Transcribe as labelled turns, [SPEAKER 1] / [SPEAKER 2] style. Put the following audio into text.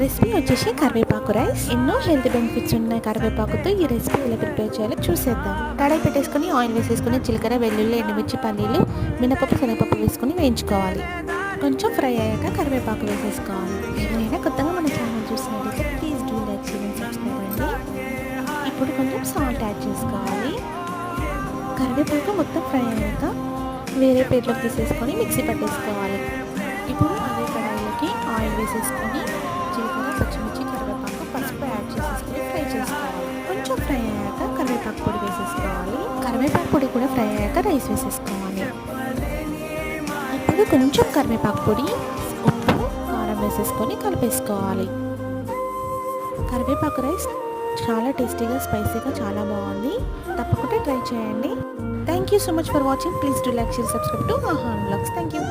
[SPEAKER 1] Recipe వచ్చేసి కరివేపాకు rice. ఎన్నో హెల్త్ బెనిఫిట్స్ ఉన్నాయి కరివేపాకుతో ఈ రెసిపీ ఎలా ప్రిపేర్ చేయాలో చూసేద్దాం. కడాయి పెట్టేసుకొని ఆయిల్ వేసేసుకొని జీలకర్ర వెల్లుల్లి ఎండుమిర్చి పల్లీలు మినపప్పు శనగపప్పు వేసుకొని వేయించుకోవాలి. కొంచెం ఫ్రై అయ్యాక కరివేపాకు వేసేసుకోవాలి. ఎవరైనా కొత్తగా మన ఛానల్ చూసినట్లయితే ప్లీజ్ డూ లైక్ చేయండి సబ్స్క్రైబ్ అండి ఇప్పుడు కొంచెం సాల్ట్ యాడ్ చేసుకోవాలి. కరివేపాకు మొత్తం ఫ్రై అయ్యాక వేరే ప్లేట్లోకి తీసేసుకొని మిక్సీ పట్టేసుకోవాలి. ఇప్పుడు అదే కడాయిలోకి ఆయిల్ వేసేసుకొని వేసేసుకోవాలి. కరివేపాకు పొడి కూడా ఫ్రై అయ్యాక రైస్ వేసేసుకోవాలి. ఇప్పుడు కొంచెం కరివేపాకు పొడి ఉప్పు కారం వేసేసుకొని కలిపేసుకోవాలి. కరివేపాకు రైస్ చాలా టేస్టీగా స్పైసీగా చాలా బాగుంది. తప్పకుండా ట్రై చేయండి. Thank you so much for watching please do like share subscribe to Aahan blogs thank you